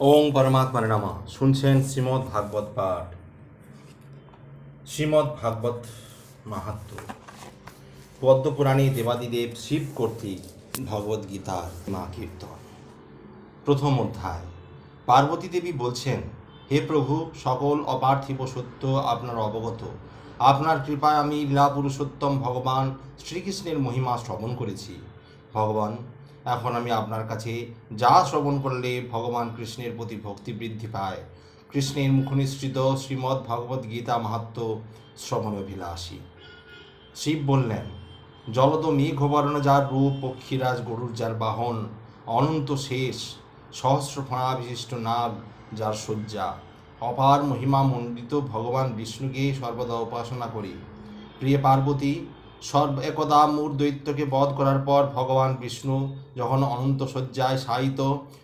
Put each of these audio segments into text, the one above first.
ওং পরমাত্মার নামা। শুনছেন শ্রীমদ্ ভাগবত পাঠ। শ্রীমদ্ ভাগবত মাহাত্ম। পদ্মপুরাণে দেবাদিদেব শিব কর্তৃক ভগবদ গীতার মা কীর্তন। প্রথম অধ্যায়। পার্বতী দেবী বলছেন, হে প্রভু, সকল অপার্থিব সত্য আপনার অবগত। আপনার কৃপায় আমি লীলা পুরুষোত্তম ভগবান শ্রীকৃষ্ণের মহিমা শ্রবণ করেছি। ভগবান এখন আমি আপনার কাছে যা শ্রবণ করলে ভগবান কৃষ্ণের প্রতি ভক্তি বৃদ্ধি পায়। কৃষ্ণের মুখনিসৃত শ্রীমদ্ ভগবদ্ গীতা মাহাত্ম শ্রবণ অভিলাষী। শিব বললেন, জলদ মেঘবর্ণ যার রূপ, পক্ষীরাজ গরুর যার বাহন, অনন্ত শেষ, সহস্র ফণা বিশিষ্ট নাগ যার শয্যা। অপার মহিমা মণ্ডিত ভগবান বিষ্ণুকে সর্বদা উপাসনা করি। প্রিয় পার্বতী সর্ব একদা মূর দৈত্যকে বধ করার পর ভগবান বিষ্ণু যখন অনন্ত শয্যায় শায়িত,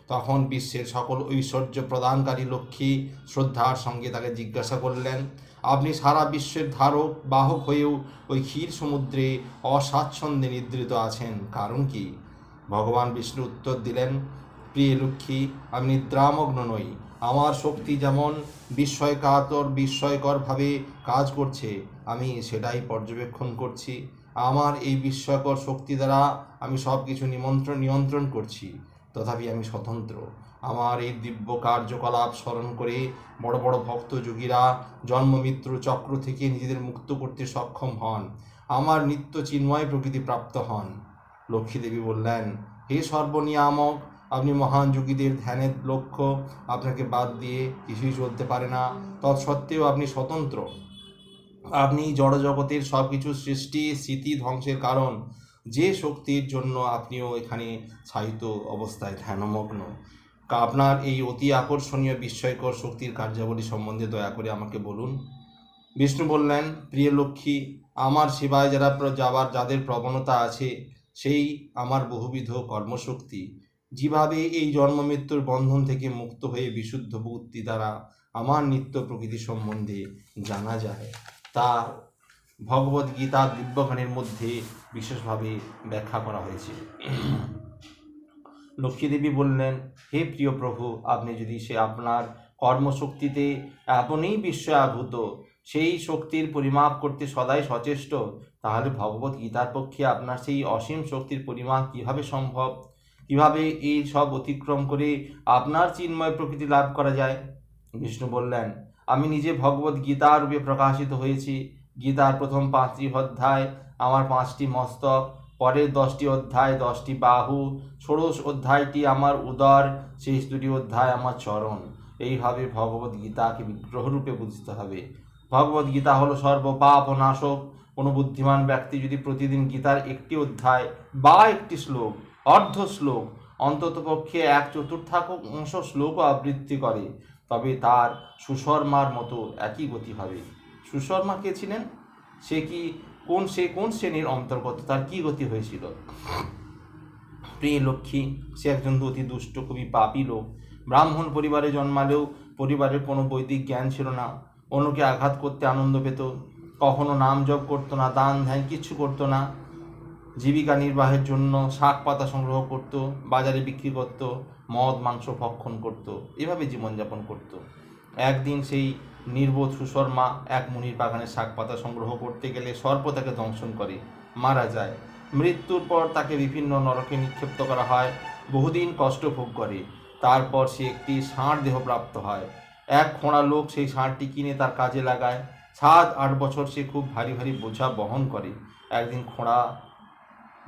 তখন বিশ্বের সকল ঐশ্বর্য প্রদানকারী লক্ষ্মী শ্রদ্ধার সঙ্গে তাকে জিজ্ঞাসা করলেন, আপনি সারা বিশ্বের ধারক, বাহক হয়েও ওই ক্ষীর সমুদ্রে অস্বাচ্ছন্দ্যে নিদ্রিত আছেন, কারণ কি? ভগবান বিষ্ণু উত্তর দিলেন, প্রিয় লক্ষ্মী, আমি নিদ্রামগ্ন নই। আমার শক্তি যেমন বিস্ময়কাতর, বিস্ময়করভাবে কাজ করছে, আমি সেটাই পর্যবেক্ষণ করছি। আমার এই বিস্ময়কর শক্তি দ্বারা আমি সব কিছু নিমন্ত্রণ নিয়ন্ত্রণ করছি, তথাপি আমি স্বতন্ত্র। আমার এই দিব্য কার্যকলাপ স্মরণ করে বড় বড় ভক্ত যোগীরা, জন্ম মৃত্যু চক্র থেকে নিজেদের মুক্ত করতে সক্ষম হন। আমার নিত্য চিন্ময় প্রকৃতি প্রাপ্ত হন। লক্ষ্মীদেবী বললেন, হে সর্বনিয়ামক আপনি মহান যোগীদের ধ্যানের লক্ষ্য আপনাকে বাদ দিয়ে কিছুই চলতে পারে না। তৎসত্ত্বেও আপনি স্বতন্ত্র। আপনি জড়জগতের সব কিছু সৃষ্টি, স্মৃতি ধ্বংসের কারণ। যে শক্তির জন্য আপনিও এখানে ছায়িত অবস্থায় ধ্যানমগ্ন। আপনার এই অতি আকর্ষণীয় বিস্ময়কর শক্তির কার্যাবলী সম্বন্ধে দয়া করে আমাকে বলুন। বিষ্ণু বললেন, প্রিয় লক্ষ্মী, আমার সেবায় যারা যাবার, যাদের প্রবণতা আছে, সেই আমার বহুবিধ কর্মশক্তি। যেভাবে এই জন্ম মৃত্যুর বন্ধন থেকে মুক্ত হয়ে বিশুদ্ধ বুদ্ধি দ্বারা আমার নিত্য প্রকৃতি সম্বন্ধে জানা যায় তা ভগবদ গীতা দিব্যখানের মধ্যে বিশেষভাবে ব্যাখ্যা করা হয়েছে। লক্ষ্মীদেবী বললেন, হে প্রিয় প্রভু, আপনি যদি সে আপনার কর্মশক্তিতে এমনই বিস্ময়াভূত সেই শক্তির পরিমাপ করতে সদাই সচেষ্ট, তাহলে ভগবত গীতার পক্ষে আপনার সেই অসীম শক্তির পরিমাপ কীভাবে সম্ভব? কীভাবে এই সব অতিক্রম করে আপনার চিন্ময় প্রকৃতি লাভ করা যায়? বিষ্ণু বললেন, আমি নিজে ভগবত গীতা রূপে প্রকাশিত হয়েছি। গীতার প্রথম পাঁচটি অধ্যায় আমার পাঁচটি মস্তক, পরের দশটি অধ্যায় দশটি বাহু, ষোড়শ অধ্যায়টি আমার উদর, শেষ দুটি অধ্যায় আমার চরণ। এইভাবে ভগবত গীতাকে বিগ্রহরূপে বুঝতে হবে। ভগবত গীতা হলো সর্বপাপ নাশক। কোনো বুদ্ধিমান ব্যক্তি যদি প্রতিদিন গীতার একটি অধ্যায় বা একটি শ্লোক অর্ধ শ্লোক অন্ততপক্ষে এক চতুর্থাংশ অংশ শ্লোকও আবৃত্তি করে, তবে তার সুশর্মার মতো একই গতি হবে। সুশর্মা কে ছিলেন? সে কি কোন, সে কোন শ্রেণির অন্তর্গত? তার কি গতি হয়েছিল? প্রিয় লক্ষ্মী, সে একজন অতি দুষ্ট, খুবই পাপী লোক। ব্রাহ্মণ পরিবারে জন্মালেও পরিবারের কোনো বৈদিক জ্ঞান ছিল না। অন্যকে আঘাত করতে আনন্দ পেত। কখনো নাম জপ করতো না, দান ধ্যান কিচ্ছু করতো না। জীবিকা নির্বাহের জন্য শাক পাতা সংগ্রহ করত, বাজারে বিক্রি করত, মদ, মাংস ভক্ষণ করত, এভাবে জীবনযাপন করত। একদিন সেই নির্বোধ সুশর্মা এক মুনির বাগানে শাক পাতা সংগ্রহ করতে গেলে সর্প তাকে দংশন করে, মারা যায়। মৃত্যুর পর তাকে বিভিন্ন নরকে নিক্ষিপ্ত করা হয়, বহুদিন কষ্ট ভোগ করে। তারপর সে একটি ষাঁড় দেহ প্রাপ্ত হয়। এক খোঁড়া লোক সেই ষাঁড়টি কিনে তার কাজে লাগায়। সাত আট বছর সে খুব ভারী ভারী বোঝা বহন করে। একদিন খোঁড়া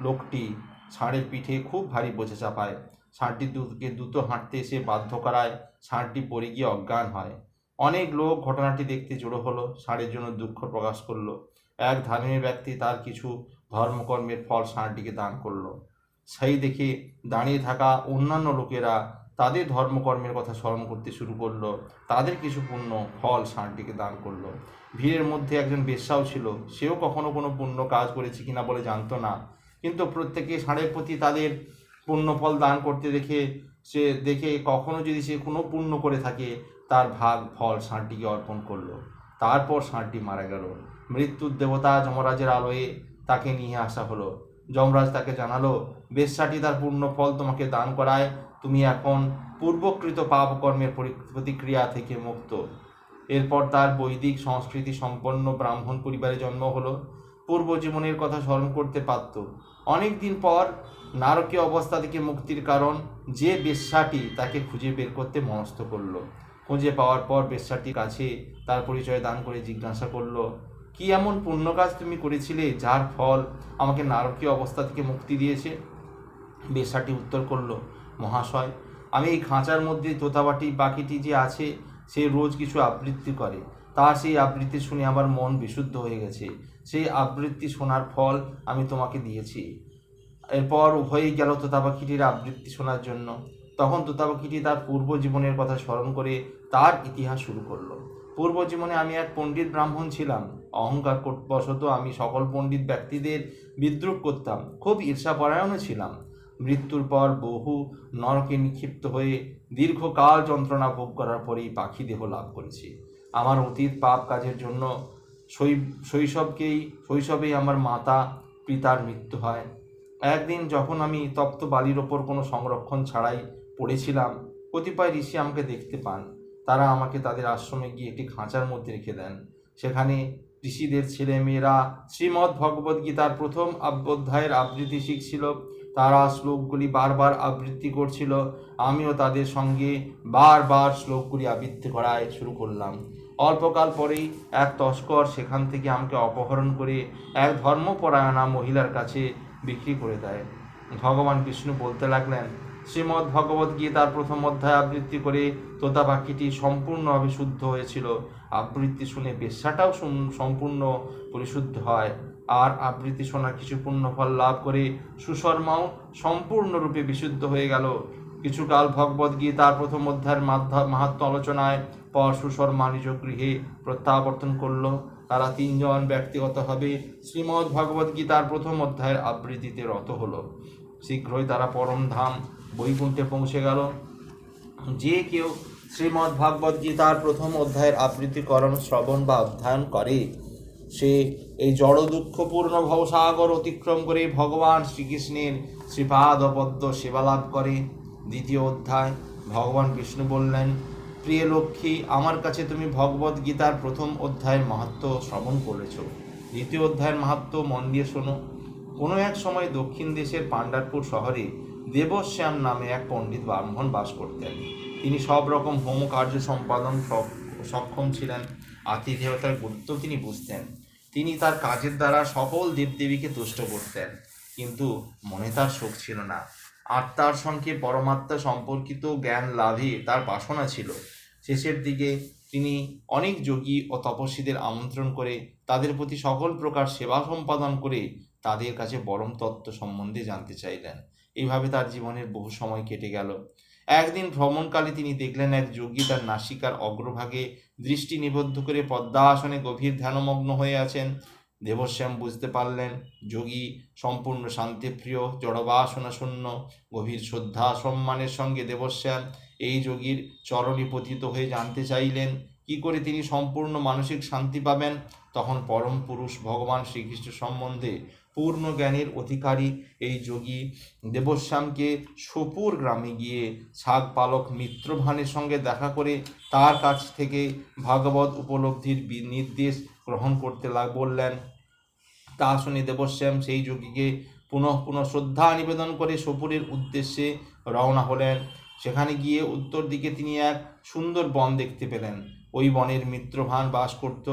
লোকটি ষাঁড়ের পিঠে খুব ভারী বোঝা চাপায়। ষাঁড়টি দুকে দ্রুত হাঁটতে এসে বাধ্য করায় ষাঁড়টি পড়ে গিয়ে অজ্ঞান হয়। অনেক লোক ঘটনাটি দেখতে জড়ো হলো, ষাঁড়ের জন্য দুঃখ প্রকাশ করল। এক ধার্মিক ব্যক্তি তার কিছু ধর্মকর্মের ফল ষাঁড়টিকে দান করল। সেই দেখে দাঁড়িয়ে থাকা অন্যান্য লোকেরা তাদের ধর্মকর্মের কথা স্মরণ করতে শুরু করল। তাদের কিছু পুণ্য, ফল ষাঁড়টিকে দান করল। ভিড়ের মধ্যে একজন বেশ্যাও ছিল। সেও কখনো কোনো পুণ্য কাজ করেছে কিনা বলে জানতো না। কিন্তু প্রত্যেকে ষাঁড়ের প্রতি তাদের পুণ্যফল দান করতে দেখে সে দেখে কখনো যদি সে কোনো পুণ্য করে থাকে, তার ভাগ ফল ষাঁড়টিকে অর্পণ করল। তারপর ষাঁড়টি মারা গেল। মৃত্যুর দেবতা যমরাজের আলোয়ে তাকে নিয়ে আসা হলো। যমরাজ তাকে জানালো বেশ্যাটি তার পূর্ণ ফল তোমাকে দান করায়। তুমি এখন পূর্বকৃত পাপকর্মের পরি- প্রতিক্রিয়া থেকে মুক্ত। এরপর তার বৈদিক সংস্কৃতি সম্পন্ন ব্রাহ্মণ পরিবারে জন্ম হলো। পূর্ব জীবনের কথা স্মরণ করতে পারত। অনেক দিন পর নারকীয় অবস্থা থেকে মুক্তির কারণ যে বেশ্যাটি তাকে খুঁজে বের করতে মনস্থ করল। খুঁজে পাওয়ার পর বেশ্যাটির কাছে তার পরিচয় দান করে জিজ্ঞাসা করল, কি এমন পুণ্য কাজ তুমি করেছিলে যার ফল আমাকে নারকীয় অবস্থা থেকে মুক্তি দিয়েছে? বেশ্যাটি উত্তর করল, মহাশয়, আমি এই খাঁচার মধ্যে তোতাবাটি পাখিটি যে আছে, সে রোজ কিছু আবৃত্তি করে। তার সেই আবৃত্তি শুনে আমার মন বিশুদ্ধ হয়ে গেছে। সেই আবৃত্তি শোনার ফল আমি তোমাকে দিয়েছি। এরপর উভয়ই গেল তোতা পাখিটির আবৃত্তি শোনার জন্য। তখন তোতা পাখিটি তার পূর্ব জীবনের কথা স্মরণ করে তার ইতিহাস শুরু করল। পূর্ব জীবনে আমি এক পণ্ডিত ব্রাহ্মণ ছিলাম। অহংকার বশত আমি সকল পণ্ডিত ব্যক্তিদের বিদ্রুপ করতাম। খুব ঈর্ষাপরায়ণও ছিলাম। মৃত্যুর পর বহু নরকে নিক্ষিপ্ত হয়ে দীর্ঘকাল যন্ত্রণা ভোগ করার পরেই পাখি দেহ লাভ করেছি। আমার অতীত পাপ কাজের জন্য শৈশবকেই, শৈশবেই আমার মাতা, পিতার মৃত্যু হয়। একদিন যখন আমি তপ্ত বালির ওপর কোনো সংরক্ষণ ছাড়াই পড়েছিলাম, কতিপয় ঋষি আমাকে দেখতে পান। তারা আমাকে তাদের আশ্রমে গিয়ে একটি খাঁচার মধ্যে রেখে দেন। সেখানে ঋষিদের ছেলে মেয়েরা শ্রীমদ্ ভগবদ্ গীতার প্রথম অধ্যায়ের আবৃত্তি শিখছিল। তারা শ্লোকগুলি বারবার আবৃত্তি করছিল। আমিও তাদের সঙ্গে বারবার শ্লোকগুলি আবৃত্তি করায় শুরু করলাম। অল্পকাল পরেই এক তস্কর সেখান থেকে আমাকে অপহরণ করে এক ধর্মপরায়ণা মহিলার কাছে বিক্রি করে দেয়। ভগবান বিষ্ণু বলতে লাগলেন শ্রীমদ্ ভগবদ্ গীতার প্রথম অধ্যায় আবৃত্তি করে তোতা পাখিটি সম্পূর্ণভাবে শুদ্ধ হয়েছিল। আবৃত্তি শুনে বেশ্যাটাও সম্পূর্ণ পরিশুদ্ধ হয়। আর আবৃত্তি শোনা কিছু পুণ্যফল লাভ করে সুশর্মাও সম্পূর্ণরূপে বিশুদ্ধ হয়ে গেল। কিছুকাল ভগবদ্ গীতার প্রথম অধ্যায়ের মাধ্যা- মাহাত্ম আলোচনায় পর সুশর্মা নিজ গৃহে প্রত্যাবর্তন করল। তারা তিনজন ব্যক্তিগতভাবে শ্রীমদ্ ভগবদ্ গীতার প্রথম অধ্যায়ের আবৃত্তিতে রত হলো। শীঘ্রই তারা পরম ধাম বৈকুণ্ঠে পৌঁছে গেল। যে কেউ শ্রীমদ্ ভাগবত গীতার প্রথম অধ্যায়ের আবৃত্তিকরণ, শ্রবণ বা অধ্যয়ন করে, সে এই জড় দুঃখপূর্ণ ভবসাগর অতিক্রম করে ভগবান শ্রীকৃষ্ণের শ্রীপাদপদ্ম সেবা লাভ করে। দ্বিতীয় অধ্যায়, ভগবান বিষ্ণু বললেন প্রিয় লক্ষ্মী, আমার কাছে তুমি ভগবত গীতার প্রথম অধ্যায়ের মাহাত্ম শ্রবণ করেছ। দ্বিতীয় অধ্যায়ের মাহাত্ম মন দিয়ে শোনো। কোনো এক সময় দক্ষিণ দেশের পাণ্ডারপুর শহরে দেবশ্যাম নামে এক পণ্ডিত ব্রাহ্মণ বাস করতেন। তিনি সব রকম হোম কার্য সম্পাদন সক্ষম ছিলেন, আতিথেয়তার গুরুত্ব তিনি বুঝতেন। তিনি তার কাজের দ্বারা সকল দেবদেবীকে তুষ্ট করতেন, কিন্তু মনে তার শোক ছিল না। আত্মার সঙ্গে পরমাত্মা সম্পর্কিত জ্ঞান লাভে তার বাসনা ছিল। শেষের দিকে তিনি অনেক যোগী ও তপস্বীদের আমন্ত্রণ করে তাদের প্রতি সকল প্রকার সেবা সম্পাদন করে তাদের কাছে পরম তত্ত্ব সম্বন্ধে জানতে চাইলেন। এইভাবে তার জীবনের বহু সময় কেটে গেল। একদিন ভ্রমণকালে তিনি দেখলেন এক যোগী তার নাসিকার অগ্রভাগে দৃষ্টি নিবদ্ধ করে পদ্মাসনে গভীর ধ্যানমগ্ন হয়ে আছেন। দেবশ্যাম বুঝতে পারলেন, যোগী সম্পূর্ণ শান্তিপ্রিয় জড়বাসনা শূন্য গভীর শ্রদ্ধা, সম্মানের সঙ্গে দেবশ্যাম এই যোগীর চরণে পতিত হয়ে জানতে চাইলেন, কি করে তিনি সম্পূর্ণ মানসিক শান্তি পাবেন? তখন পরম পুরুষ ভগবান শ্রীকৃষ্ণ সম্বন্ধে পূর্ণ জ্ঞানের অধিকারী এই যোগী দেবশ্যামকে সোপুর গ্রামে গিয়ে ছাগ পালক মিত্রভানের সঙ্গে দেখা করে তার কাছ থেকে ভাগবত উপলব্ধির নির্দেশ গ্রহণ করতে লাগ বললেন। তা শুনে দেবশ্যাম সেই যোগীকে পুনঃ পুনঃ শ্রদ্ধা নিবেদন করে সোপুরের উদ্দেশ্যে রওনা হলেন। সেখানে গিয়ে উত্তর দিকে তিনি এক সুন্দর বন দেখতে পেলেন। ওই বনের মিত্রভান বাস করত।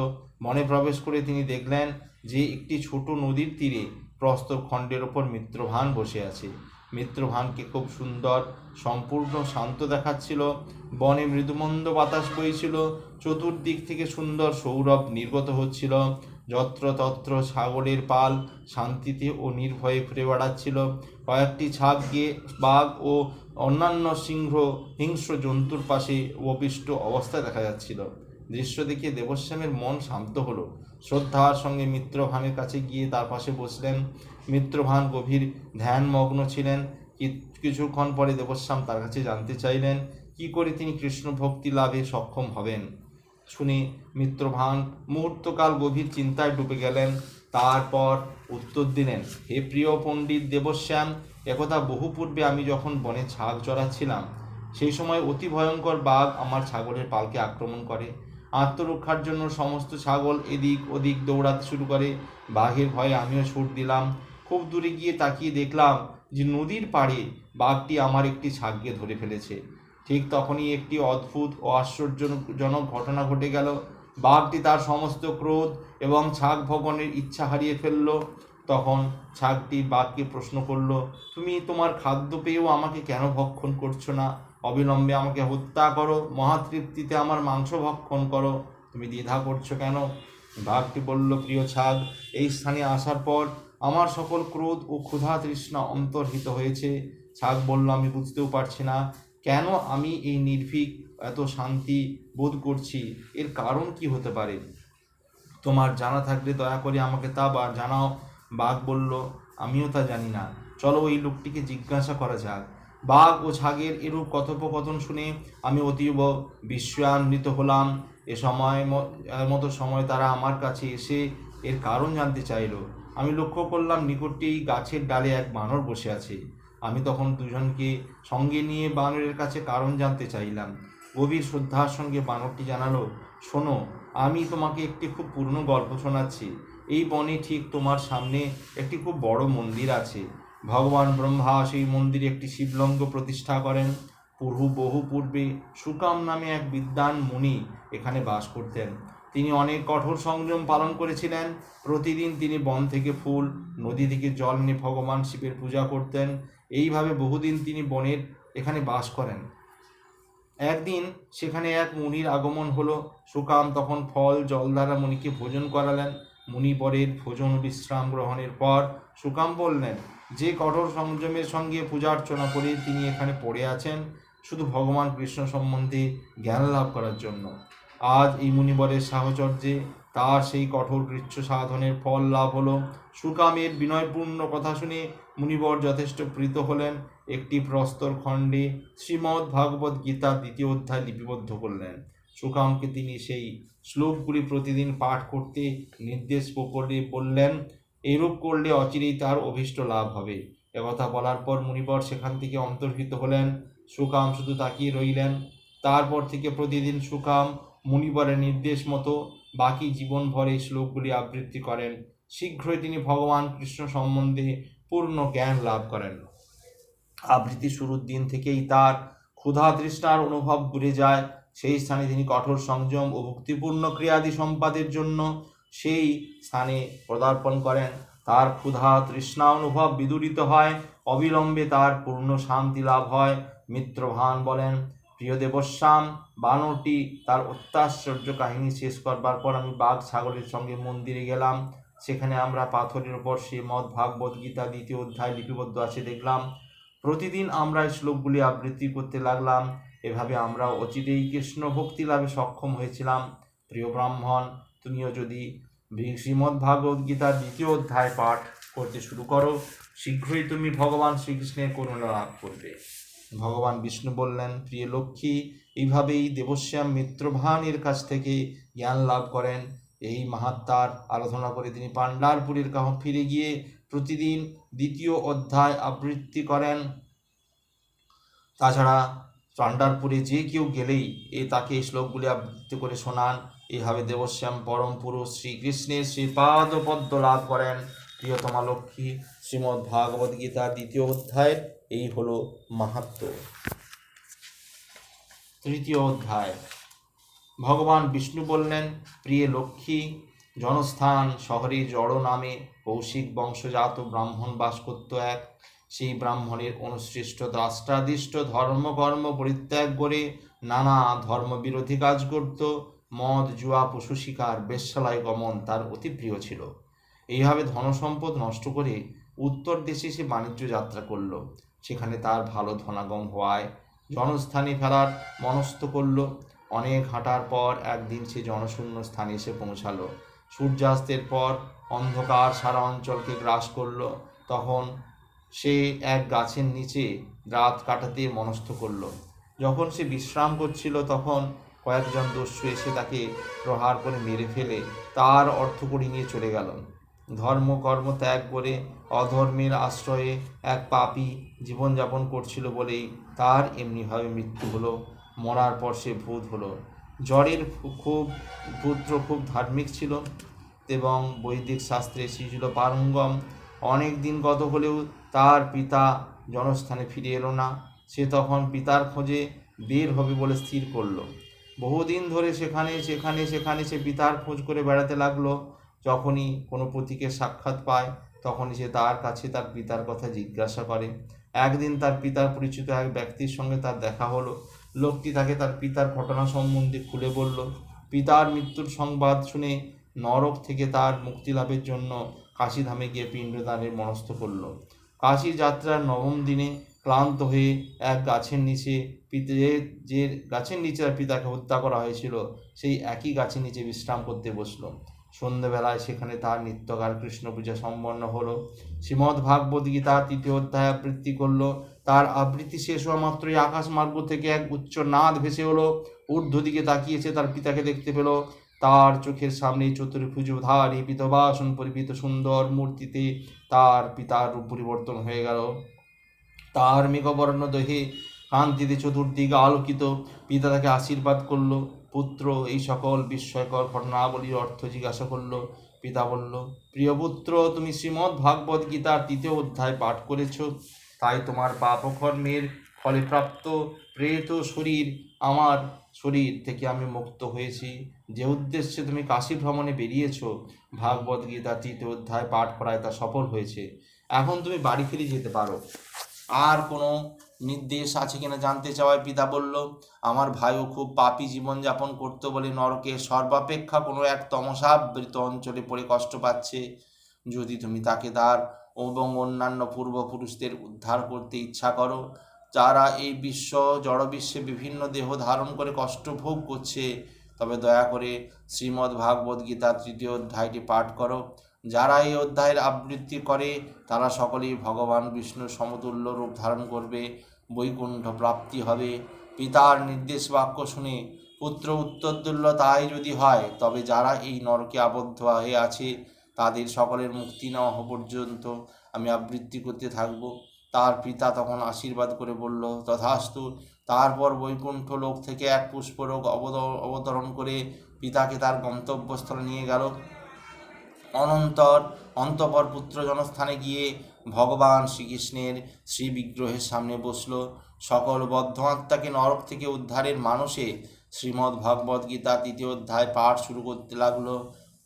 বনে প্রবেশ করে তিনি দেখলেন যে একটি ছোট নদীর তীরে প্রস্তর খণ্ডের ওপর মিত্রভান বসে আছে। মিত্রভানকে খুব সুন্দর, সম্পূর্ণ, শান্ত দেখাচ্ছিল। বনে মৃদুমন্দ বাতাস বইছিল। চতুর্দিক থেকে সুন্দর সৌরভ নির্গত হচ্ছিল। যত্র তত্র ছাগলের পাল শান্তিতে ও নির্ভয়ে ঘুরে বেড়াচ্ছিল। কয়েকটি ছাপ গিয়ে বাঘ ও অন্যান্য সিংহ, হিংস্র জন্তুর পাশে উপবিষ্ট অবস্থায় দেখা যাচ্ছিল। দৃশ্য দেখে দেবশ্যামের মন শান্ত হলো। শ্রদ্ধার সঙ্গে মিত্রভানের কাছে গিয়ে তার পাশে বসলেন। মিত্রভান গভীর ধ্যানমগ্ন ছিলেন। কিছুক্ষণ পরে দেবশ্যাম তার কাছে জানতে চাইলেন, কি করে তিনি কৃষ্ণ ভক্তি লাভে সক্ষম হবেন? শুনে মিত্রভান মুহূর্তকাল গভীর চিন্তায় ডুবে গেলেন। তারপর উত্তর দিলেন, হে প্রিয় পণ্ডিত দেবশ্যাম, একথা বহু পূর্বে আমি যখন বনে ছাগ চড়াচ্ছিলাম, সেই সময় অতি ভয়ঙ্কর বাঘ আমার ছাগলের পালকে আক্রমণ করে। আত্মরক্ষার জন্য সমস্ত ছাগল এদিক ওদিক দৌড়াতে শুরু করে। বাঘের ভয়ে আমিও ছুট দিলাম। খুব দূরে গিয়ে তাকিয়ে দেখলাম যে নদীর পাড়ে বাঘটি আমার একটি ছাগকে ধরে ফেলেছে। ঠিক তখনই একটি অদ্ভুত ও আশ্চর্যজনক ঘটনা ঘটে গেল। বাঘটি তার সমস্ত ক্রোধ এবং ছাগ ভবনের ইচ্ছা হারিয়ে ফেলল। তখন ছাগটি বাঘকে প্রশ্ন করল, তুমি তোমার খাদ্য পেয়েও আমাকে কেন ভক্ষণ করছ না? অবিলম্বে আমাকে হত্যা করো। মহাতৃপ্তিতে আমার মাংস ভক্ষণ করো। তুমি দ্বিধা করছ কেন? বাঘটি বলল, প্রিয় ছাগ, এই স্থানে আসার পর আমার সকল ক্রোধ ও ক্ষুধা তৃষ্ণা অন্তর্হিত হয়েছে। ছাগ বলল, আমি বুঝতেও পারছি না। কেন আমি এই নির্ভীক, এত শান্তি বোধ করছি? এর কারণ কি হতে পারে? তোমার জানা থাকলে দয়া করে আমাকে তা বা, জানাও। বাঘ বলল, আমিও তা জানি না। চলো ওই লোকটিকে জিজ্ঞাসা করা যাক। বাঘ ও ছাগের এরূপ কথোপকথন শুনে আমি অতীব বিস্ময়ান্বিত হলাম। এ সময় মতো সময় তারা আমার কাছে এসে এর কারণ জানতে চাইলো। আমি লক্ষ্য করলাম নিকটে এই গাছের ডালে এক বানর বসে আছে। আমি তখন দুজনকে সঙ্গে নিয়ে বানরের কাছে কারণ জানতে চাইলাম। গভীর শ্রদ্ধার সঙ্গে বানরটি জানালো, শোনো, আমি তোমাকে একটি খুব পুরনো গল্প শোনাচ্ছি। এই বনে ঠিক তোমার সামনে একটি খুব বড় মন্দির আছে। ভগবান ব্রহ্মা সেই মন্দিরে একটি শিবলঙ্গ প্রতিষ্ঠা করেন। বহু বহু পূর্বে সুকাম নামে এক বিদ্বান মুনি এখানে বাস করতেন। তিনি অনেক কঠোর সংযম পালন করেছিলেন। প্রতিদিন তিনি বন থেকে ফুল, নদী থেকে জল নিয়ে ভগবান শিবের পূজা করতেন। এইভাবে বহুদিন তিনি বনের এখানে বাস করেন। একদিন সেখানে এক মুনির আগমন হলো। সুকাম তখন ফল জল দ্বারা মুনিকে ভোজন করালেন। মুনি পরের ভোজন বিশ্রাম গ্রহণের পর সুকাম বললেন, যে কঠোর সংযমের সঙ্গে পূজার্চনা করে তিনি এখানে পড়ে আছেন, শুধু ভগবান কৃষ্ণ সম্বন্ধে জ্ঞান লাভ করার জন্য। আজ এই মুনিবরের সাহচর্যে তার সেই কঠোর কৃচ্ছ সাধনের ফল লাভ হলো। সুকামের বিনয়পূর্ণ কথা শুনে মুনিবর যথেষ্ট প্রীত হলেন, একটি প্রস্তর খণ্ডে শ্রীমদ্ ভাগবত গীতা দ্বিতীয় অধ্যায় লিপিবদ্ধ করলেন। সুকামকে তিনি সেই শ্লোকগুলি প্রতিদিন পাঠ করতে নির্দেশ করে বললেন, এরূপ করলে অচিরেই তার অভীষ্ট লাভ হবে। একথা বলার পর মুনিবর সেখান থেকে অন্তর্হিত হলেন, সুকাম শুধু তাকিয়ে রইলেন। তারপর থেকে প্রতিদিন সুকাম মুনিবরের নির্দেশ মতো বাকি জীবনভর এই শ্লোকগুলি আবৃত্তি করেন। শীঘ্রই তিনি ভগবান কৃষ্ণ সম্বন্ধে পূর্ণ জ্ঞান লাভ করেন। আবৃত্তি শুরুর দিন থেকেই তার ক্ষুধা তৃষ্ণার অনুভব ঘুরে যায়। সেই স্থানে তিনি কঠোর সংযম ও ভক্তিপূর্ণ ক্রিয়াদি সম্পাদের জন্য সেই স্থানে পদার্পণ করেন। তার ক্ষুধা তৃষ্ণা অনুভব বিদূরিত হয়, অবিলম্বে তার পূর্ণ শান্তি লাভ হয়, মিত্রভান বলেন। প্রিয় দেবশ্যাম বানরটি তার অত্যাশ্চর্য কাহিনী শেষ করবার পর আমি বাঘ ছাগলের সঙ্গে মন্দিরে গেলাম। সেখানে আমরা পাথরের উপর শ্রীমদ্ ভাগবত, গীতা, দ্বিতীয় অধ্যায় লিপিবদ্ধ আছে, দেখলাম। প্রতিদিন আমরা এই শ্লোকগুলি আবৃত্তি করতে লাগলাম। এভাবে আমরা অচিরেই কৃষ্ণ ভক্তি লাভে সক্ষম হয়েছিলাম। প্রিয় ব্রাহ্মণ, তুমিও যদি শ্রীমদ্ ভাগবত গীতার দ্বিতীয় অধ্যায় পাঠ করতে শুরু করো, শীঘ্রই তুমি ভগবান শ্রীকৃষ্ণের করুণা লাভ করবে। ভগবান বিষ্ণু বললেন, প্রিয় লক্ষ্মী, এইভাবেই দেবশ্যাম মিত্রভানের কাছ থেকে জ্ঞান লাভ করেন। এই মাহাত্মার আরাধনা করে তিনি পাণ্ডারপুরের কাহ ফিরে গিয়ে প্রতিদিন দ্বিতীয় অধ্যায় আবৃত্তি করেন। তাছাড়া পাণ্ডারপুরে যে কেউ গেলেই এ তাকে শ্লোকগুলি আবৃত্তি করে শোনান। এইভাবে দেবশ্যাম পরম পুরুষ শ্রীকৃষ্ণের শ্রীপাদ পদ্ম লাভ করেন। প্রিয়তমা লক্ষ্মী, শ্রীমদ্ ভাগবত গীতা দ্বিতীয় অধ্যায়ের এই হলো মাহাত্ম তৃতীয় অধ্যায়। ভগবান বিষ্ণু বললেন, প্রিয় লক্ষ্মী, জনস্থান শহরে জড় নামে কৌশিক বংশজাত ব্রাহ্মণ বাস করত এক। সেই ব্রাহ্মণের অনুসৃষ্ট দ্রাষ্টাদিষ্ট ধর্মকর্ম পরিত্যাগ করে নানা ধর্মবিরোধী কাজ করত। মদ, জুয়া, পশু শিকার, বেশ্যালয় গমন তার অতি প্রিয় ছিল। এইভাবে ধনসম্পদ নষ্ট করে উত্তর দেশে সে বাণিজ্য যাত্রা করল। সেখানে তার ভালো ধনাগম হওয়ায় জনস্থানে ফেরার মনস্থ করল। অনেক হাঁটার পর একদিন সে জনশূন্য স্থানে এসে পৌঁছালো। সূর্যাস্তের পর অন্ধকার সারা অঞ্চলকে গ্রাস করল। তখন সে এক গাছের নিচে রাত কাটাতে মনস্থ করল। যখন সে বিশ্রাম করছিল, তখন কয়েকজন দস্যু এসে তাকে প্রহার করে মেরে ফেলে, তার অর্থকড়ি নিয়ে চলে গেল। ধর্ম, কর্ম ত্যাগ করে অধর্মের আশ্রয়ে এক পাপী জীবনযাপন করছিল বলেই তার এমনিভাবে মৃত্যু হলো। মরার পর সে ভূত হলো। জ্বরের খুব, পুত্র খুব ধার্মিক ছিল এবং বৈদিক শাস্ত্রে সে ছিল পারঙ্গম অনেক দিন গত হলেও তার পিতা জনস্থানে ফিরে এলো না। সে তখন পিতার খোঁজে বের হবে বলে স্থির করল। বহুদিন ধরে সেখানে সেখানে সেখানে সে পিতার খোঁজ করে বেড়াতে লাগল। যখনই কোনো প্রতীকের সাক্ষাৎ পায়, তখনই সে তার কাছে তার পিতার কথা জিজ্ঞাসা করে। একদিন তার পিতার পরিচিত এক ব্যক্তির সঙ্গে তার দেখা হলো। লোকটি তাকে তার পিতার ঘটনা সম্বন্ধে খুলে বলল। পিতার মৃত্যুর সংবাদ শুনে নরক থেকে তার মুক্তি লাভের জন্য কাশীধামে গিয়ে পিণ্ডদানের মনস্থ করল। কাশী যাত্রার নবম দিনে ক্লান্ত হয়ে এক গাছের নিচে পিতে যে গাছের নিচে তার পিতাকে হত্যা করা হয়েছিল, সেই একই গাছের নিচে বিশ্রাম করতে বসল। সন্ধ্যেবেলায় সেখানে তার নিত্যকার কৃষ্ণ পূজা সম্পন্ন হলো। শ্রীমদ্ ভাগবত গীতা তৃতীয় অধ্যায় আবৃত্তি করল। তার আবৃত্তি শেষ হওয়া মাত্রই আকাশ মার্গ থেকে এক উচ্চ নাদ ভেসে হলো ঊর্ধ্ব দিকে তাকিয়েছে তার পিতাকে দেখতে পেল। তার চোখের সামনে চতুর্ভুজ ধারী পিতবাসন পরিপিত সুন্দর মূর্তিতে তার পিতার রূপ পরিবর্তন হয়ে গেল। তার মেঘবর্ণ দেহে কান্তিতে চতুর্দিকে আলোকিত। পিতা তাকে আশীর্বাদ করল। পুত্র, এই সকল বিস্ময়কর ঘটনাবলীর অর্থ জিজ্ঞাসা করল, পিতা বলল, প্রিয় পুত্র, তুমি শ্রীমদ্ ভাগবত গীতার তৃতীয় অধ্যায় পাঠ করেছ। তাই তোমার পাপকর্মের ফলে প্রাপ্ত প্রেত শরীর আমার শরীর থেকে আমি মুক্ত হয়েছি। যে উদ্দেশ্যে তুমি কাশী ভ্রমণে বেরিয়েছ, ভাগবত গীতা তৃতীয় অধ্যায় পাঠ করায় তা সফল হয়েছে। এখন তুমি বাড়ি ফিরে যেতে পারো। আর কোনো নির্দেশ আছে কিনা জানতে চাওয়ায় পিতা বলল, আমার ভাইও খুব পাপী জীবনযাপন করতো বলে নরকে সর্বাপেক্ষা কোনো এক তমসাবৃত অঞ্চলে পড়ে কষ্ট পাচ্ছে। যদি তুমি তাকে তার এবং অন্যান্য পূর্বপুরুষদের উদ্ধার করতে ইচ্ছা করো, যারা এই বিশ্ব জড়বিশ্বে বিভিন্ন দেহ ধারণ করে কষ্ট ভোগ করছে, তবে দয়া করে শ্রীমদ্ ভাগবত গীতা তৃতীয় অধ্যায়টি পাঠ করো। যারা এই অধ্যায়ের আবৃত্তি করে, তারা সকলেই ভগবান বিষ্ণুর সমতুল্য রূপ ধারণ করবে, বৈকুণ্ঠ প্রাপ্তি হবে। পিতার নির্দেশ বাক্য শুনে পুত্র উত্তর দিল তাই যদি হয়, তবে যারা এই নরকে আবদ্ধ হয়ে আছে, তাদের সকলের মুক্তি নেওয়া হওয়া পর্যন্ত আমি আবৃত্তি করতে থাকব। তার পিতা তখন আশীর্বাদ করে বলল, তথাস্তু, তারপর বৈকুণ্ঠ লোক থেকে এক পুষ্পরোগ অবত- অবতরণ করে পিতাকে তার গন্তব্যস্থলে নিয়ে গেল। অনন্তর অন্তপর পুত্র জনস্থানে গিয়ে ভগবান শ্রীকৃষ্ণের শ্রী বিগ্রহের সামনে বসল। সকল বদ্ধ আত্মাকে নরক থেকে উদ্ধারের মানুষে শ্রীমদ্ ভগবদ গীতা তৃতীয় অধ্যায় পাঠ শুরু করতে লাগল।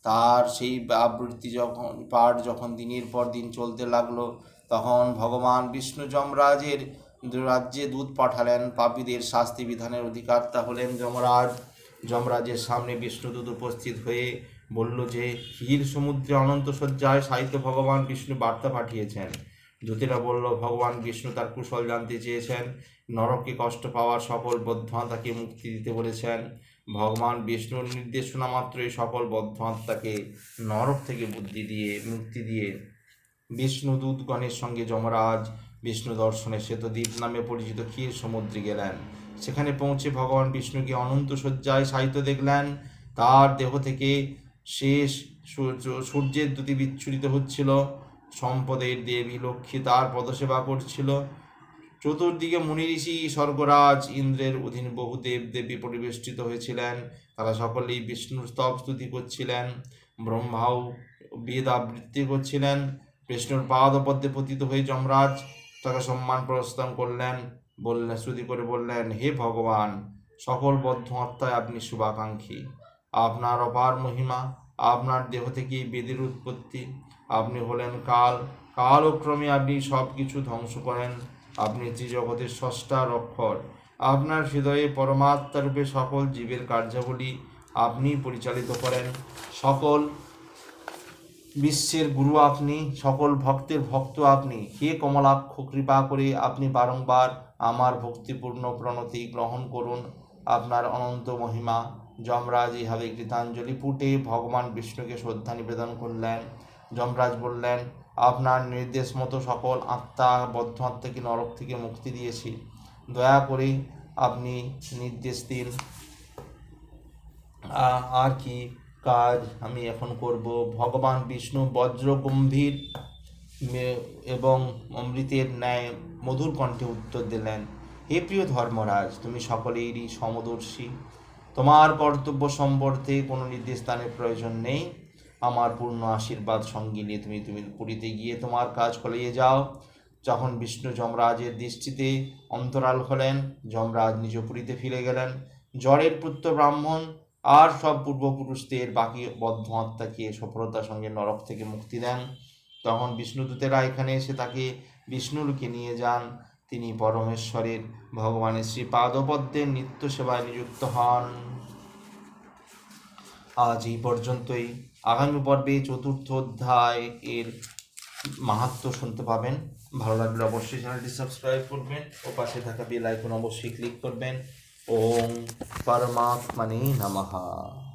তার সেই আবৃত্তি যখন, পাঠ যখন দিনের পর দিন চলতে লাগল, তখন ভগবান বিষ্ণু যমরাজের রাজ্যে দূত পাঠালেন। পাপীদের শাস্তি বিধানের অধিকর্তা হলেন যমরাজ। যমরাজের সামনে বিষ্ণুদূত উপস্থিত হয়ে বলল যে ক্ষীর সমুদ্রে অনন্ত শয্যায় সাহিত্য ভগবান বিষ্ণু বার্তা পাঠিয়েছেন। দূতেরা বলল, ভগবান বিষ্ণু তার কুশল জানতে চেয়েছেন। নরকে কষ্ট পাওয়ার সকল বদ্ধ আত্মাকে মুক্তি দিতে বলেছেন। ভগবান বিষ্ণুর নির্দেশনা মাত্রই সকল বদ্ধ আত্মাকে নরক থেকে বুদ্ধি দিয়ে, মুক্তি দিয়ে। বিষ্ণু দূতগণের সঙ্গে যমরাজ বিষ্ণু দর্শনে শ্বেতদ্বীপ নামে পরিচিত ক্ষীর সমুদ্রে গেলেন। সেখানে পৌঁছে ভগবান বিষ্ণুকে অনন্ত শয্যায় সাহিত্য দেখলেন। তার দেহ থেকে শেষ সূর্য, সূর্যের দুটি বিচ্ছুরিত হচ্ছিল। সম্পদের দেবী লক্ষ্মী তার পদসেবা করছিল। চতুর্দিকে মুনি ঋষি, স্বর্গরাজ ইন্দ্রের অধীন বহু দেব দেবী পরিবেষ্টিত হয়েছিলেন। তারা সকলেই বিষ্ণুর স্তব স্তুতি করছিলেন, ব্রহ্মাও বেদ আবৃত্তি করছিলেন, বিষ্ণুর পাদপদ্মে পতিত হয়ে যমরাজ তাকে সম্মান প্রস্থান করলেন, বললেন, স্তুতি করে বললেন, হে ভগবান, সকল বদ্ধ আত্মায় আপনি শুভাকাঙ্ক্ষী। আপনার অপার মহিমা, আপনার দেহ থেকেই বেদের উৎপত্তি। আপনি হলেন কাল কাল ও ক্রমে আপনি সব কিছু ধ্বংস করেন। আপনি ত্রিজগতের ষষ্ঠা রক্ষর। আপনার হৃদয়ে পরমাত্মা রূপে সকল জীবের কার্যাবলী আপনি পরিচালিত করেন। সকল বিশ্বের গুরু আপনি, সকল ভক্তের ভক্ত আপনি। হে কমলাক্ষ, কৃপা করে আপনি বারংবার আমার ভক্তিপূর্ণ প্রণতি গ্রহণ করুন। আপনার অনন্ত মহিমা। যমরাজ ইহাবে কৃতাঞ্জলি পুটে ভগবান বিষ্ণুকে শ্রদ্ধা নিবেদন করলেন। যমরাজ বললেন, আপনার নির্দেশ মতো সকল আত্মা বদ্ধ আত্মাকে নরক থেকে মুক্তি দিয়েছি। দয়া করে আপনি নির্দেশ দিন। আর কি কাজ আমি এখন করব? ভগবান বিষ্ণু বজ্র গম্ভীর এবং অমৃতের ন্যায় মধুর কণ্ঠে উত্তর দিলেন, হে প্রিয় ধর্মরাজ, তুমি সকলেরই সমদর্শী। তোমার কর্তব্য সম্পর্কে কোনো নির্দেশ দানের প্রয়োজন নেই। আমার পূর্ণ আশীর্বাদ সঙ্গে নিয়ে তুমি তুমি পুরীতে গিয়ে তোমার কাজ চালিয়ে যাও। যখন বিষ্ণু যমরাজের দৃষ্টিতে অন্তরাল হলেন, যমরাজ নিজ পুরীতে ফিরে গেলেন। জ্বরের পুত্র ব্রাহ্মণ আর সব পূর্বপুরুষদের বাকি বদ্ধ আত্মাকে সফলতার সঙ্গে নরক থেকে মুক্তি দেন। তখন বিষ্ণুদূতেরা এখানে এসে তাকে বিষ্ণুরকে নিয়ে যান। তিনি পরমেশ্বরের ভগবানের শ্রী পাদপদ্মের নিত্য সেবায় নিযুক্ত হন। আজ এই পর্যন্তই। আগামী পর্বে চতুর্থ অধ্যায় এর মাহাত্ম শুনতে পাবেন। ভালো লাগলে অবশ্যই চ্যানেলটি সাবস্ক্রাইব করবেন ও পাশে থাকা বেল আইকন অবশ্যই ক্লিক করবেন। ওম পরমাত্মনে নমঃ।